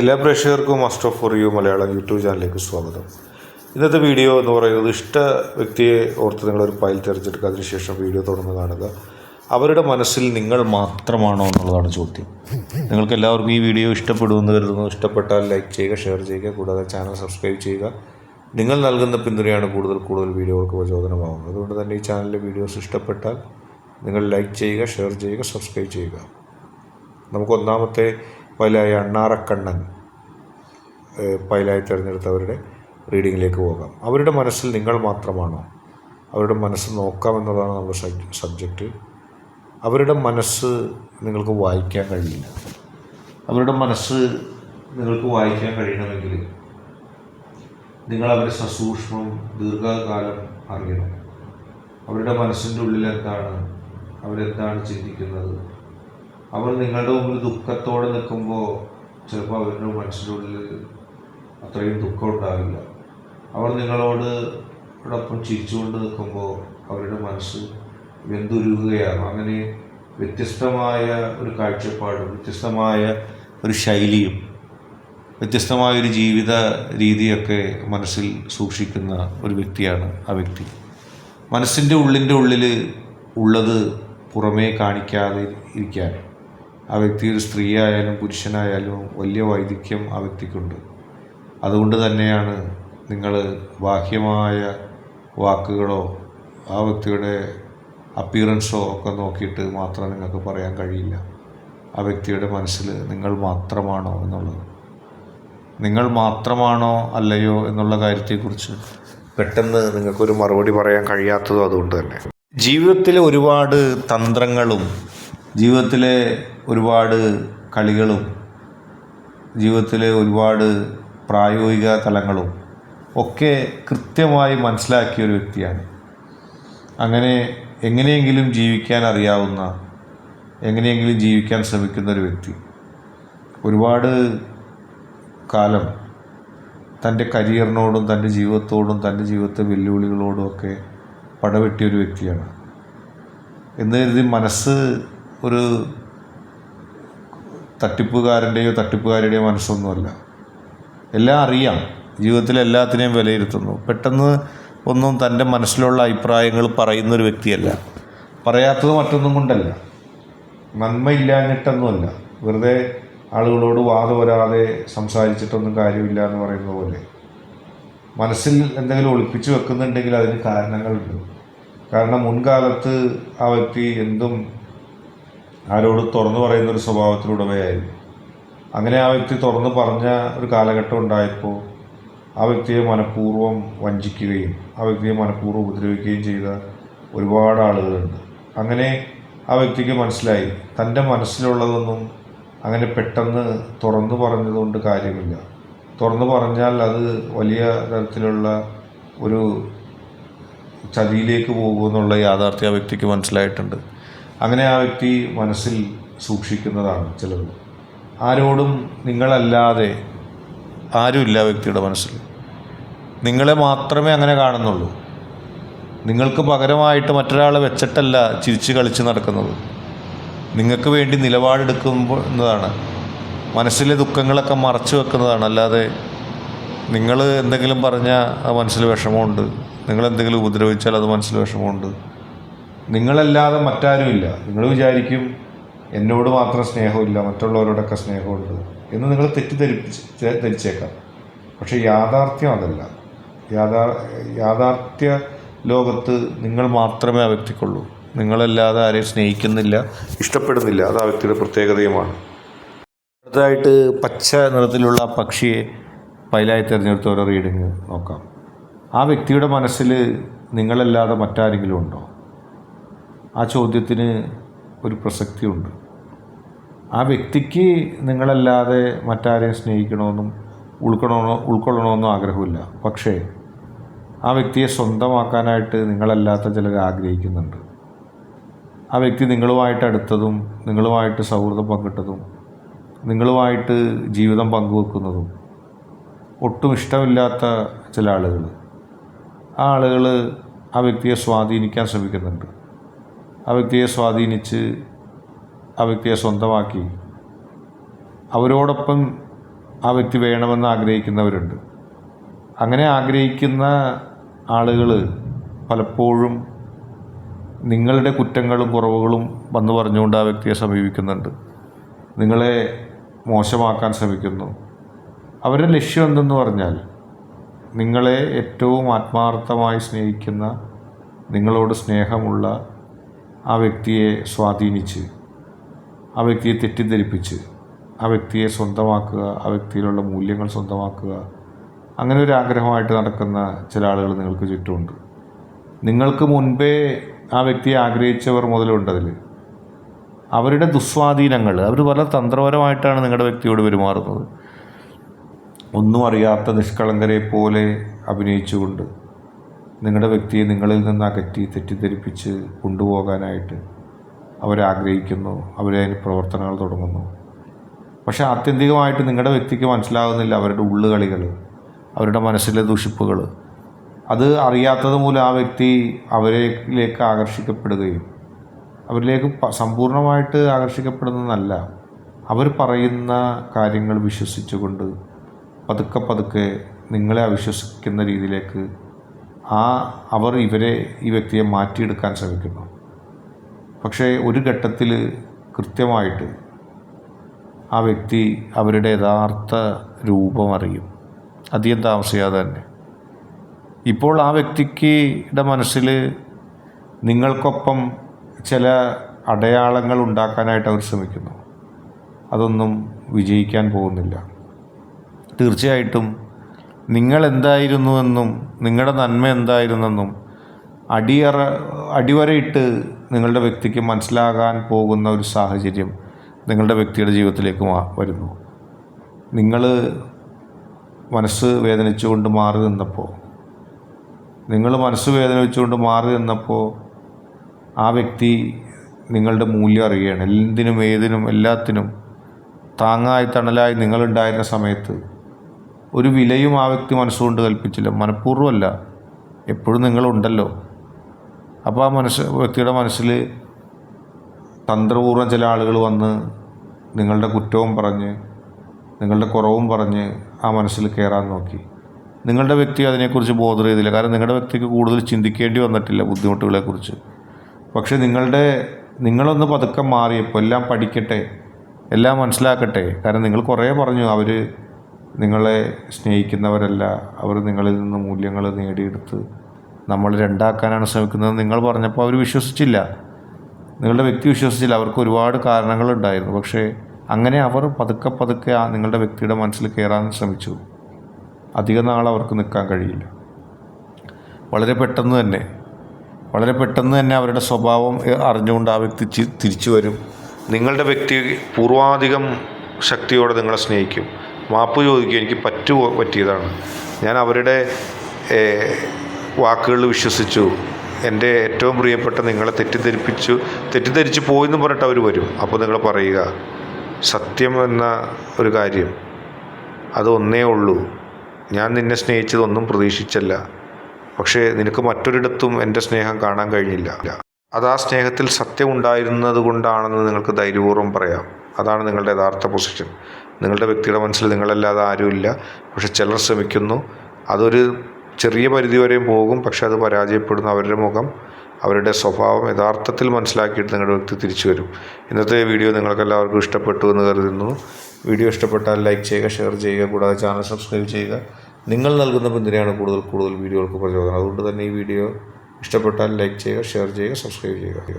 എല്ലാ പ്രേക്ഷകർക്കും master of four you Malayalam YouTube ചാനലിലേക്ക് സ്വാഗതം. ഇന്നത്തെ വീഡിയോ എന്ന് പറയുന്നത് ഇഷ്ട വ്യക്തിയെ ഓർത്ത് നിങ്ങളൊരു ഫയൽ തിരഞ്ഞെടുക്കുക അതിനുശേഷം വീഡിയോ തുടർന്ന് കാണുക. അവരുടെ മനസ്സിൽ നിങ്ങൾ മാത്രമാണോ എന്നുള്ളതാണ് ചോദ്യം. നിങ്ങൾക്ക് എല്ലാവർക്കും ഈ വീഡിയോ ഇഷ്ടപ്പെടുമെന്ന് കരുതുന്നു. ഇഷ്ടപ്പെട്ടാൽ ലൈക്ക് ചെയ്യുക ഷെയർ ചെയ്യുക കൂടാതെ ചാനൽ സബ്സ്ക്രൈബ് ചെയ്യുക. നിങ്ങൾ നൽകുന്ന പിന്തുണയാണ് കൂടുതൽ കൂടുതൽ വീഡിയോകൾക്ക് പ്രചോദനമാകുന്നത് അതുകൊണ്ട് തന്നെ ഈ ചാനലിലെ വീഡിയോസ് ഇഷ്ടപ്പെട്ടാൽ നിങ്ങൾ ലൈക്ക് ചെയ്യുക ഷെയർ ചെയ്യുക സബ്സ്ക്രൈബ് ചെയ്യുക. നമുക്ക് ഒന്നാമത്തെ ഫയലായ അണ്ണാറക്കണ്ണൻ പൈലായി തിരഞ്ഞെടുത്തവരുടെ റീഡിങ്ങിലേക്ക് പോകാം. അവരുടെ മനസ്സിൽ നിങ്ങൾ മാത്രമാണോ? അവരുടെ മനസ്സ് നോക്കാം നോക്കാമെന്നുള്ളതാണ് നമ്മുടെ സബ്ജക്റ്റ്. അവരുടെ മനസ്സ് നിങ്ങൾക്ക് വായിക്കാൻ കഴിയില്ല. അവരുടെ മനസ്സ് നിങ്ങൾക്ക് വായിക്കാൻ കഴിയണമെങ്കിൽ നിങ്ങൾ അവരെ സസൂക്ഷ്മം ദീർഘകാലം അറിയണം. അവരുടെ മനസ്സിന്റെ ഉള്ളിൽ എന്താണ് അവരെന്താണ് ചിന്തിക്കുന്നത്? അവർ നിങ്ങളുടെ മുമ്പിൽ ദുഃഖത്തോടെ നിൽക്കുമ്പോൾ ചിലപ്പോൾ അവരുടെ മനസ്സിനുള്ളിൽ അത്രയും ദുഃഖം ഉണ്ടാവില്ല. അവർ നിങ്ങളോട് ഒപ്പം ചിരിച്ചുകൊണ്ട് നിൽക്കുമ്പോൾ അവരുടെ മനസ്സ് വെന്തുരുകുകയാണ് അങ്ങനെ വ്യത്യസ്തമായ ഒരു കാഴ്ചപ്പാടും വ്യത്യസ്തമായ ഒരു ശൈലിയും വ്യത്യസ്തമായ ഒരു ജീവിത രീതിയൊക്കെ മനസ്സിൽ സൂക്ഷിക്കുന്ന ഒരു വ്യക്തിയാണ് ആ വ്യക്തി. മനസ്സിന്റെ ഉള്ളിന്റെ ഉള്ളിൽ ഉള്ളത് പുറമേ കാണിക്കാതെ ഇരിക്കാൻ. ആ വ്യക്തി ഒരു സ്ത്രീ ആയാലും പുരുഷനായാലും വലിയ വൈദഗ്ധ്യം ആ വ്യക്തിക്കുണ്ട്. അതുകൊണ്ട് തന്നെയാണ് നിങ്ങൾ ബാഹ്യമായ വാക്കുകളോ ആ വ്യക്തിയുടെ അപ്പിയറൻസോ ഒക്കെ നോക്കിയിട്ട് മാത്രം നിങ്ങൾക്ക് പറയാൻ കഴിയില്ല. ആ വ്യക്തിയുടെ മനസ്സിൽ നിങ്ങൾ മാത്രമാണോ എന്നുള്ളത്. നിങ്ങൾ മാത്രമാണോ അല്ലയോ എന്നുള്ള കാര്യത്തെക്കുറിച്ച് പെട്ടെന്ന് നിങ്ങൾക്കൊരു മറുപടി പറയാൻ കഴിയാത്തതും അതുകൊണ്ട് തന്നെ. ജീവിതത്തിലെ ഒരുപാട് തന്ത്രങ്ങളും ജീവിതത്തിലെ ഒരുപാട് കളികളും ജീവിതത്തിലെ ഒരുപാട് പ്രായോഗിക തലങ്ങളും ഒക്കെ കൃത്യമായി മനസ്സിലാക്കിയ ഒരു വ്യക്തിയാണ്. അങ്ങനെ എങ്ങനെയെങ്കിലും ജീവിക്കാൻ അറിയാവുന്ന എങ്ങനെയെങ്കിലും ജീവിക്കാൻ ശ്രമിക്കുന്ന ഒരു വ്യക്തി. ഒരുപാട് കാലം തന്റെ കരിയറിനോടും തന്റെ ജീവിതത്തോടും തന്റെ ജീവിതത്തെ വെല്ലുവിളികളോടും ഒക്കെ പടവെട്ടിയ ഒരു വ്യക്തിയാണ്. എന്ന് കരുതി മനസ്സ് ഒരു തട്ടിപ്പുകാരന്റെയോ തട്ടിപ്പുകാരുടെയോ മനസ്സൊന്നുമല്ല. എല്ലാം അറിയാം. ജീവിതത്തിലെ എല്ലാത്തിനെയും വിലയിരുത്തുന്നു. പെട്ടെന്ന് ഒന്നും തന്റെ മനസ്സിലുള്ള അഭിപ്രായങ്ങൾ പറയുന്ന ഒരു വ്യക്തിയല്ല. പറയാത്തത് മറ്റൊന്നും കൊണ്ടല്ല. നന്മയില്ലാഞ്ഞിട്ടൊന്നുമല്ല. വെറുതെ ആളുകളോട് വാദം വരാതെ സംസാരിച്ചിട്ടൊന്നും കാര്യമില്ല എന്ന് പറയുന്ന പോലെ. മനസ്സിൽ എന്തെങ്കിലും ഒളിപ്പിച്ചു വെക്കുന്നുണ്ടെങ്കിൽ അതിന് കാരണങ്ങളുണ്ട്. കാരണം മുൻകാലത്ത് ആ വ്യക്തി എന്തും ആരോട് തുറന്നു പറയുന്ന ഒരു സ്വഭാവത്തിലുടമയായിരുന്നു. അങ്ങനെ ആ വ്യക്തി തുറന്ന് പറഞ്ഞ ഒരു കാലഘട്ടം ഉണ്ടായപ്പോൾ ആ വ്യക്തിയെ മനഃപൂർവം വഞ്ചിക്കുകയും ആ വ്യക്തിയെ മനഃപൂർവം ഉപദ്രവിക്കുകയും ചെയ്ത ഒരുപാട് ആളുകളുണ്ട്. അങ്ങനെ ആ വ്യക്തിക്ക് മനസ്സിലായി തന്റെ മനസ്സിലുള്ളതൊന്നും അങ്ങനെ പെട്ടെന്ന് തുറന്നു പറഞ്ഞതുകൊണ്ട് കാര്യമില്ല. തുറന്നു പറഞ്ഞാൽ അത് വലിയ തരത്തിലുള്ള ഒരു ചതിയിലേക്ക് പോകുമെന്നുള്ള യാഥാർത്ഥ്യ ആ വ്യക്തിക്ക് മനസ്സിലായിട്ടുണ്ട്. അങ്ങനെ ആ വ്യക്തി മനസ്സിൽ സൂക്ഷിക്കുന്നതാണ് ചിലത്. ആരോടും നിങ്ങളല്ലാതെ ആരുമില്ല വ്യക്തിയുടെ മനസ്സിൽ. നിങ്ങളെ മാത്രമേ അങ്ങനെ കാണുന്നുള്ളൂ. നിങ്ങൾക്ക് പകരമായിട്ട് മറ്റൊരാളെ വെച്ചിട്ടല്ല ചിരിച്ച് കളിച്ച് നടക്കുന്നത്. നിങ്ങൾക്ക് വേണ്ടി നിലപാടെടുക്കുമ്പോൾ എന്നതാണ്. മനസ്സിലെ ദുഃഖങ്ങളൊക്കെ മറച്ചു വെക്കുന്നതാണ്. അല്ലാതെ നിങ്ങൾ എന്തെങ്കിലും പറഞ്ഞാൽ അത് മനസ്സിൽ വിഷമമുണ്ട്. നിങ്ങളെന്തെങ്കിലും ഉപദ്രവിച്ചാൽ അത് മനസ്സിൽ വിഷമമുണ്ട്. നിങ്ങളല്ലാതെ മറ്റാരുമില്ല. നിങ്ങൾ വിചാരിക്കും എന്നോട് മാത്രം സ്നേഹമില്ല മറ്റുള്ളവരോടൊക്കെ സ്നേഹമുണ്ട് എന്ന് നിങ്ങൾ തെറ്റിദ്ധരിപ്പിച്ച് ധരിച്ചേക്കാം. പക്ഷേ യാഥാർത്ഥ്യം അതല്ല. യാഥാ യാഥാർത്ഥ്യ ലോകത്ത് നിങ്ങൾ മാത്രമേ ആ വ്യക്തിക്കുള്ളൂ. നിങ്ങളല്ലാതെ ആരെയും സ്നേഹിക്കുന്നില്ല ഇഷ്ടപ്പെടുന്നില്ല. അത് ആ വ്യക്തിയുടെ പ്രത്യേകതയുമാണ്. അടുത്തതായിട്ട് പച്ച നിറത്തിലുള്ള പക്ഷിയെ പൈലായി തിരഞ്ഞെടുത്ത ഓരോ റീഡിങ് നോക്കാം. ആ വ്യക്തിയുടെ മനസ്സിൽ നിങ്ങളല്ലാതെ മറ്റാരെങ്കിലും ഉണ്ടോ? ആ ചോദ്യത്തിന് ഒരു പ്രസക്തിയുണ്ട്. ആ വ്യക്തിക്ക് നിങ്ങളല്ലാതെ മറ്റാരെയും സ്നേഹിക്കണമെന്നും ഉൾക്കണമെന്നോ ഉൾക്കൊള്ളണമെന്നും ആഗ്രഹമില്ല. പക്ഷേ ആ വ്യക്തിയെ സ്വന്തമാക്കാനായിട്ട് നിങ്ങളല്ലാത്ത ചിലർ ആഗ്രഹിക്കുന്നുണ്ട്. ആ വ്യക്തി നിങ്ങളുമായിട്ട് അടുത്തതും നിങ്ങളുമായിട്ട് സൗഹൃദം പങ്കിട്ടതും നിങ്ങളുമായിട്ട് ജീവിതം പങ്കുവെക്കുന്നതും ഒട്ടും ഇഷ്ടമില്ലാത്ത ചില ആളുകൾ ആ ആളുകൾ ആ വ്യക്തിയെ സ്വാധീനിക്കാൻ ശ്രമിക്കുന്നുണ്ട്. ആ വ്യക്തിയെ സ്വാധീനിച്ച് ആ വ്യക്തിയെ സ്വന്തമാക്കി. അവരോടൊപ്പം ആ വ്യക്തി വേണമെന്ന് ആഗ്രഹിക്കുന്നവരുണ്ട്. അങ്ങനെ ആഗ്രഹിക്കുന്ന ആളുകൾ പലപ്പോഴും നിങ്ങളുടെ കുറ്റങ്ങളും കുറവുകളും വന്നു പറഞ്ഞുകൊണ്ട് ആ വ്യക്തിയെ സമീപിക്കുന്നുണ്ട്. നിങ്ങളെ മോശമാക്കാൻ ശ്രമിക്കുന്നു. അവരുടെ ലക്ഷ്യം എന്തെന്ന് പറഞ്ഞാൽ നിങ്ങളെ ഏറ്റവും ആത്മാർത്ഥമായി സ്നേഹിക്കുന്ന നിങ്ങളോട് സ്നേഹമുള്ള ആ വ്യക്തിയെ സ്വാധീനിച്ച് ആ വ്യക്തിയെ തെറ്റിദ്ധരിപ്പിച്ച് ആ വ്യക്തിയെ സ്വന്തമാക്കുക ആ വ്യക്തിയിലുള്ള മൂല്യങ്ങൾ സ്വന്തമാക്കുക അങ്ങനെ ഒരു ആഗ്രഹമായിട്ട് നടക്കുന്ന ചില ആളുകൾ നിങ്ങൾക്ക് ചുറ്റുമുണ്ട്. നിങ്ങൾക്ക് മുൻപേ ആ വ്യക്തിയെ ആഗ്രഹിച്ചവർ മുതലുണ്ട് അതിൽ. അവരുടെ ദുസ്വാധീനങ്ങൾ അവർ പല തന്ത്രപരമായിട്ടാണ് നിങ്ങളുടെ വ്യക്തിയോട് പെരുമാറുന്നത്. ഒന്നും അറിയാത്ത നിഷ്കളങ്കരെ പോലെ അഭിനയിച്ചുകൊണ്ട് നിങ്ങളുടെ വ്യക്തിയെ നിങ്ങളിൽ നിന്ന് അകറ്റി തെറ്റിദ്ധരിപ്പിച്ച് കൊണ്ടുപോകാനായിട്ട് അവരാഗ്രഹിക്കുന്നു അവരതിന് പ്രവർത്തനങ്ങൾ തുടങ്ങുന്നു. പക്ഷേ ആത്യന്തികമായിട്ട് നിങ്ങളുടെ വ്യക്തിക്ക് മനസ്സിലാകുന്നില്ല അവരുടെ ഉള്ളുകളികൾ അവരുടെ മനസ്സിലെ ദുഷിപ്പുകൾ അത് അറിയാത്തത് മൂലം ആ വ്യക്തി അവരിലേക്ക് ആകർഷിക്കപ്പെടുകയും അവരിലേക്ക് സമ്പൂർണമായിട്ട് ആകർഷിക്കപ്പെടുന്നതല്ല. അവർ പറയുന്ന കാര്യങ്ങൾ വിശ്വസിച്ചുകൊണ്ട് പതുക്കെ പതുക്കെ നിങ്ങളെ അവിശ്വസിക്കുന്ന രീതിയിലേക്ക് ആ അവർ ഇവരെ ഈ വ്യക്തിയെ മാറ്റിയെടുക്കാൻ ശ്രമിക്കുന്നു. പക്ഷേ ഒരു ഘട്ടത്തിൽ കൃത്യമായിട്ട് ആ വ്യക്തി അവരുടെ യഥാർത്ഥ രൂപം അറിയും. അധികം താമസിയാതെ തന്നെ. ഇപ്പോൾ ആ വ്യക്തിക്ക് മനസ്സിൽ നിങ്ങൾക്കൊപ്പം ചില അടയാളങ്ങൾ ഉണ്ടാക്കാനായിട്ട് അവർ ശ്രമിക്കുന്നു. അതൊന്നും വിജയിക്കാൻ പോകുന്നില്ല. തീർച്ചയായിട്ടും നിങ്ങൾ എന്തായിരുന്നുവെന്നും നിങ്ങളുടെ നന്മ എന്തായിരുന്നെന്നും അടിയറ അടിവരയിട്ട് നിങ്ങളുടെ വ്യക്തിക്ക് മനസ്സിലാകാൻ പോകുന്ന ഒരു സാഹചര്യം നിങ്ങളുടെ വ്യക്തിയുടെ ജീവിതത്തിലേക്ക് വരുന്നു. നിങ്ങൾ മനസ്സ് വേദനിച്ചുകൊണ്ട് മാറി നിന്നപ്പോൾ നിങ്ങൾ മനസ്സ് വേദനിച്ചുകൊണ്ട് മാറി നിന്നപ്പോൾ ആ വ്യക്തി നിങ്ങളുടെ മൂല്യം അറിയുകയാണ്. എന്തിനും ഏതിനും എല്ലാത്തിനും താങ്ങായി തണലായി നിങ്ങളുണ്ടായിരുന്ന സമയത്ത് ഒരു വിലയും ആ വ്യക്തി മനസ്സുകൊണ്ട് കൽപ്പിച്ചില്ല. മനഃപൂർവമല്ല. എപ്പോഴും നിങ്ങളുണ്ടല്ലോ. അപ്പോൾ ആ മനസ്സ് വ്യക്തിയുടെ മനസ്സിൽ തന്ത്രപൂർവം ചില ആളുകൾ വന്ന് നിങ്ങളുടെ കുറ്റവും പറഞ്ഞ് നിങ്ങളുടെ കുറവും പറഞ്ഞ് ആ മനസ്സിൽ കയറാൻ നോക്കി. നിങ്ങളുടെ വ്യക്തി അതിനെക്കുറിച്ച് ബോധർ ചെയ്തില്ല. കാരണം നിങ്ങളുടെ വ്യക്തിക്ക് കൂടുതൽ ചിന്തിക്കേണ്ടി വന്നിട്ടില്ല ബുദ്ധിമുട്ടുകളെക്കുറിച്ച്. പക്ഷേ നിങ്ങളുടെ നിങ്ങളൊന്ന് പതുക്കെ മാറിയപ്പോൾ എല്ലാം പഠിക്കട്ടെ എല്ലാം മനസ്സിലാക്കട്ടെ. കാരണം നിങ്ങൾ കുറേ പറഞ്ഞു. അവർ നിങ്ങളെ സ്നേഹിക്കുന്നവരല്ല അവർ നിങ്ങളിൽ നിന്ന് മൂല്യങ്ങൾ നേടിയെടുത്ത് നമ്മൾ രണ്ടാക്കാനാണ് ശ്രമിക്കുന്നത്. നിങ്ങൾ പറഞ്ഞപ്പോൾ അവർ വിശ്വസിച്ചില്ല. നിങ്ങളുടെ വ്യക്തി വിശ്വസിച്ചില്ല. അവർക്ക് ഒരുപാട് കാരണങ്ങളുണ്ടായിരുന്നു. പക്ഷേ അങ്ങനെ അവർ പതുക്കെ പതുക്കെ ആ നിങ്ങളുടെ വ്യക്തിയുടെ മനസ്സിൽ കയറാൻ ശ്രമിച്ചു. അധിക നാൾ അവർക്ക് നിൽക്കാൻ കഴിയില്ല. വളരെ പെട്ടെന്ന് തന്നെ വളരെ പെട്ടെന്ന് തന്നെ അവരുടെ സ്വഭാവം അറിഞ്ഞുകൊണ്ട് ആ വ്യക്തി തിരിച്ചു വരും. നിങ്ങളുടെ വ്യക്തി പൂർവാധികം ശക്തിയോടെ നിങ്ങളെ സ്നേഹിക്കും. മാപ്പ് ചോദിക്കുക എനിക്ക് പറ്റു പറ്റിയതാണ്. ഞാൻ അവരുടെ വാക്കുകളിൽ വിശ്വസിച്ചു. എന്റെ ഏറ്റവും പ്രിയപ്പെട്ട നിങ്ങളെ തെറ്റിദ്ധരിപ്പിച്ചു തെറ്റിദ്ധരിച്ച് പോയെന്ന് പറഞ്ഞിട്ട് അവർ വരും. അപ്പോൾ നിങ്ങൾ പറയുക സത്യം എന്ന ഒരു കാര്യം അത് ഒന്നേ ഉള്ളൂ. ഞാൻ നിന്നെ സ്നേഹിച്ചതൊന്നും പ്രതീക്ഷിച്ചല്ല. പക്ഷേ നിനക്ക് മറ്റൊരിടത്തും എന്റെ സ്നേഹം കാണാൻ കഴിഞ്ഞില്ല. അത് ആ സ്നേഹത്തിൽ സത്യം ഉണ്ടായിരുന്നത് കൊണ്ടാണെന്ന് നിങ്ങൾക്ക് ധൈര്യപൂർവം പറയാം. അതാണ് നിങ്ങളുടെ യഥാർത്ഥ പൊസിഷൻ. നിങ്ങളുടെ വ്യക്തിയുടെ മനസ്സിൽ നിങ്ങളല്ലാതെ ആരുമില്ല പക്ഷെ ചിലർ ശ്രമിക്കുന്നു. അതൊരു ചെറിയ പരിധി വരെ പോകും. പക്ഷെ അത് പരാജയപ്പെടുന്ന അവരുടെ മുഖം അവരുടെ സ്വഭാവം യഥാർത്ഥത്തിൽ മനസ്സിലാക്കിയിട്ട് നിങ്ങളുടെ വ്യക്തി തിരിച്ചു വരും. ഇന്നത്തെ വീഡിയോ നിങ്ങൾക്ക് എല്ലാവർക്കും ഇഷ്ടപ്പെട്ടു എന്ന് കരുതുന്നു. വീഡിയോ ഇഷ്ടപ്പെട്ടാൽ ലൈക്ക് ചെയ്യുക ഷെയർ ചെയ്യുക. കൂടാതെ ചാനൽ സബ്സ്ക്രൈബ് ചെയ്യുക. നിങ്ങൾ നൽകുന്ന പിന്തുണയാണ് കൂടുതൽ കൂടുതൽ വീഡിയോകൾക്ക് പ്രചോദനം. അതുകൊണ്ട് തന്നെ ഈ വീഡിയോ ഇഷ്ടപ്പെട്ടാൽ ലൈക്ക് ചെയ്യുക ഷെയർ ചെയ്യുക സബ്സ്ക്രൈബ് ചെയ്യുക.